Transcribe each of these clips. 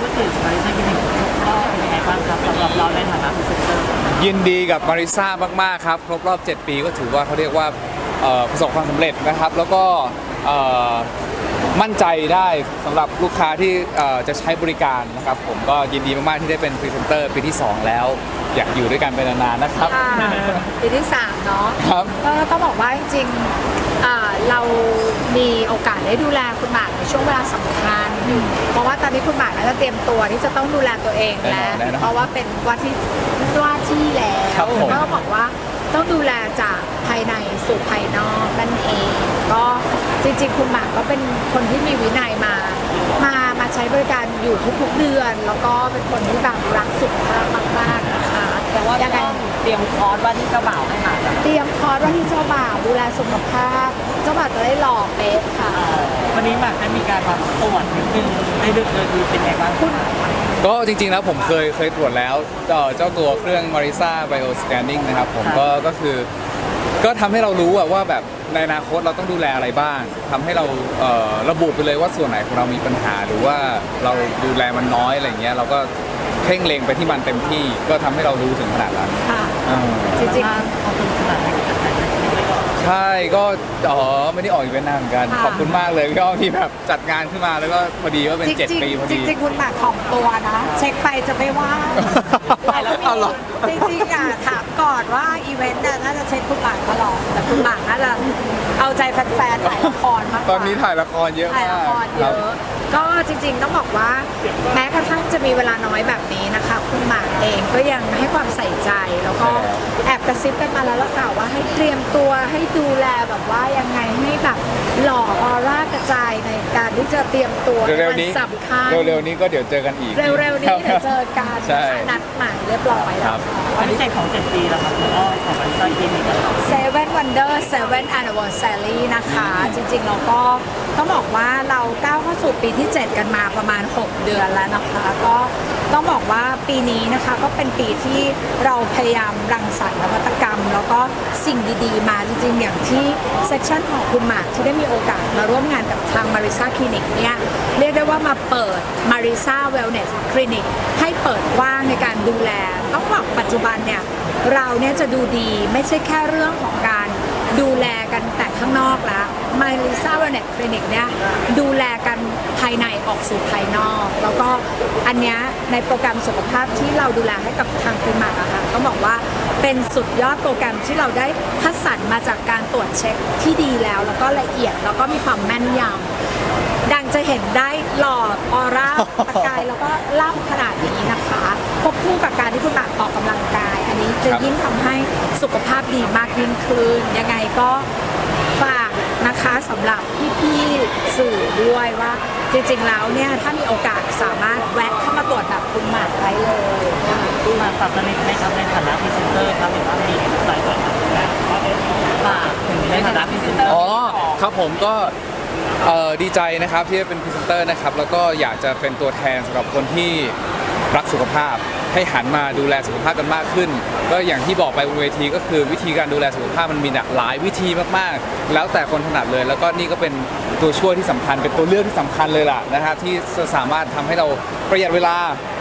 พูดถึงมาริซาคลินิกก็เป็นยังไงบ้างครับสำหรับเราในฐานะพรีเซนเตอร์ยินดีกับมาริซ่ามาก ๆ ครับ ครบรอบ 7 ปีก็ถือว่าเขาเรียกว่าเอ่อประสบความสำเร็จนะครับ แล้วก็เอ่อ มั่นใจได้สำหรับลูกค้าที่เอ่อจะใช้บริการนะครับ ผมก็ยินดีมากๆที่ได้เป็นพรีเซนเตอร์ปีที่ 2 แล้ว อยากอยู่ด้วยกันไปนานๆนะครับ ค่ะปีที่สามเนาะครับ ก็ต้องบอกว่าจริงๆอ่าเรามีโอกาสได้ดูแลคุณหมากในช่วงเวลาสำคัญ เพราะว่าตอนนี้คุณหมากน่าจะเตรียมตัวที่จะต้องดูแลตัวเองแล้วแน่นอนแน่นอนเพราะว่าเป็นว่าที่ว่าที่แล้ครับวผม ก็บอกว่า ต้องดูแลจากภายในสู่ภายนอกนั่นเอง ก็จริงๆคุณหมากก็เป็นคนที่มีวินัยมา มามาใช้บริการอยู่ทุกๆเดือน แล้วก็เป็นคนที่แบบรักสุขภาพมากๆนะคะแต่ว่ายังไงต้องเตรียมคอร์สว่าที่เจ้าบ่าวให้มาแบบเตรียมคอร์สว่าที่เจ้าบ่าวดูแลสุขภาพ เจ้าบ่าวจะได้หล่อเป๊ะค่ะ วันนี้หมากได้มีการมาตรวจนิดนึงในดึกเลยคือเป็นยังไงบ้างคุณ ก็จริงๆแล้วผมเคยเคยตรวจแล้วเอ่อเจ้าตัวเครื่อง Marisa Bio Scanning นะครับผมก็ก็คือ ก็ทำให้เรารู้อะว่าแบบในอนาคตเราต้องดูแลอะไรบ้างทำให้เราเอ่อระบุไปเลยว่าส่วนไหนของเรามีปัญหา หรือว่าเราดูแลมันน้อยอะไรเงี้ยเราก็เพ่งเล็งไปที่มันเต็มที่ ก็ทำให้เรารู้ถึงขนาดนั้นค่ะ อ่า จริงข ใช่ก็อ๋อไม่ได้ออกอีเวนต์นานเหมือนกัน ค่ะ ขอบคุณมากเลยพี่อ้อมที่แบบจัดงานขึ้นมาแล้วก็พอดีว่าเป็นจริงเจ็ดจริงปีพอจริดีงจริงๆคุณหมากของตัวนะ เช็คไปจะไม่ว่าเอาเหรอจริงๆอะถามก่อนว่าอีเวนต์น่ะน่าจะเช็คคุณหมากตลอดแต่คุณหมากน่าจะเอาใจแฟนๆถ่ายละครมากกว่าตอนนี้ถ่ายละครเยอะถ่ายมาละกครเยครับ อะ ก็จริงๆต้องบอกว่า แม้กระทั่งจะมีเวลาน้อยแบบนี้นะคะคุณหมาก เองก็ยังให้ความใส่ใจแล้วก็แอบกระซิบกันมาแล้วล่ะค่ะว่าให้เตรียมตัวให้ดูแลแบบว่ายังไงให้แบบหล่อออร่ากระจายในการที่จะเตรียมตัวในเร็ววัๆนี้สำคัญเร็วๆนี้ก็เดี๋ยวเจอกันอีก เร็วๆนี้เดี๋ยวเจอกันใช่นะคะนัดหมายเรียบร้อยคแล้รัวบวันพิเศษของเจ็ดปีแล้วครับคุณอ้อของมาริซาคลินิกนะครับ Seven Wonder Seven Anniversary นะคะ จริงๆเราก็ต้องบอกว่าเราก้าวเข้าสู่ปีที่ 7 กันมาประมาณ 6 เดือนแล้วนะคะ ก็ ต้องบอกว่าปีนี้นะคะก็เป็นปีที่เราพยายามรังสรรค์นวัตกรรม แล้วก็สิ่งดีๆ มาจริงๆ อย่างที่เซสชันของคุณหมากที่ได้มีโอกาสมาร่วมงานกับทาง Marisa Clinic เนี่ยเรียกได้ว่ามาเปิด Marisa Wellness Clinic ให้เปิดกว้างในการดูแลต้องบอกปัจจุบันเนี่ยเราเนี่ยจะดูดีไม่ใช่แค่เรื่องของการดูแลกันแต่ข้างนอกแล้วมาริซาเวลเนตคลินิกเนี่ยดูแลกัน ออกสู่ภายนอก แล้วก็อันเนี้ยในโปรแกรมสุขภาพที่เราดูแลให้กับทางคุณหมากอะค่ะต้องบอกว่าเป็นสุดยอดโปรแกรมที่เราได้คัดสรรมาจากการตรวจเช็คที่ดีแล้ว แล้วก็ละเอียดแล้วก็มีความแม่นยำดังจะเห็นได้หล่อออร่าประกายแล้วก็ล่ำขนาดนี้นะคะควบคู่กับการที่คุณหมากออกกำลังกาย อันนี้จะยิ่งทำให้สุขภาพดีมากยิ่งขึ้นยังไงก็ฝากนะคะสำหรับพี่ๆสื่อด้วยว่า จริงๆแล้วเนี่ยถ้ามีโอกาสสามารถแวะเข้ามาตรวจแบบคุณหมากได้เลยคุณหมากฝากสนิทไหมครับในฐานะพรีเซนเตอร์ครับหรือว่ามีหลายส่วนฝากถึงในฐานะพรีเซนเตอร์อ๋อครับผมก็เอ่อดีใจนะครับที่ได้เป็นพรีเซนเตอร์นะครับแล้วก็อยากจะเป็นตัวแทนสำหรับคนที่รักสุขภาพ ให้หันมาดูแลสุขภาพกันมากขึ้น ก็อย่างที่บอกไปบนเวทีก็คือวิธีการดูแลสุขภาพมันมีหลายวิธีมากๆ แล้วแต่คนถนัดเลย แล้วก็นี่ก็เป็นตัวช่วยที่สำคัญเป็นตัวเลือกที่สำคัญเลยล่ะนะครับที่จะสามารถทำให้เราประหยัดเวลา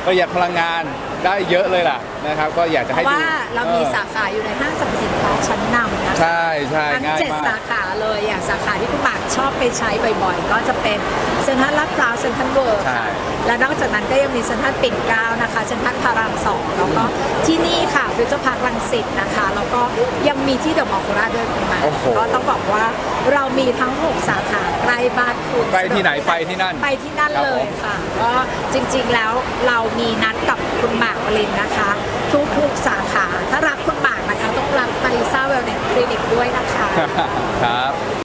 ประหยัดพลังงานได้เยอะเลยล่ะนะครับ ก็อยากจะให้ดูว่าเรามีสาขาอยู่ในห้างสรรพสินค้าชั้นนำนะ ใช่ใช่ทั้งง่ายเจ็ดมากสาขาเลยอย่างสาขาที่คุณหมากชอบไปใช้บ่อยๆ ก็จะเป็นเซ็นทรัลลาดพร้าวเซ็นทรัลเวิร์ใช่ ค่ะและนอกจากนั้นก็ยังมีเซ็นทรัลปิ่นเกล้านะคะเซ็นทรัลพารามสองแล้วก็ที่นี่ค่ะฟิวเจอร์พาร์คลังสิตนะคะ แล้วก็ยังมีที่เดอะมอลล์โคราชด้วยคุณหมากโอ้โห ก็ต้องบอกว่าเรามีทั้ง6สาขาใกล้บ้านคุณ ไปที่ไหนไปที่นั่น ไปที่นั่นครับเลยผมค่ะก็จริงๆแล้วเรามีนัดกับคุณหมากวลินนะคะ ทุกๆสาขา ถ้ารักคุณห มากนะคะต้องรักปาริซ่าเวลเนสคลินิกด้วยนะคะ ครับ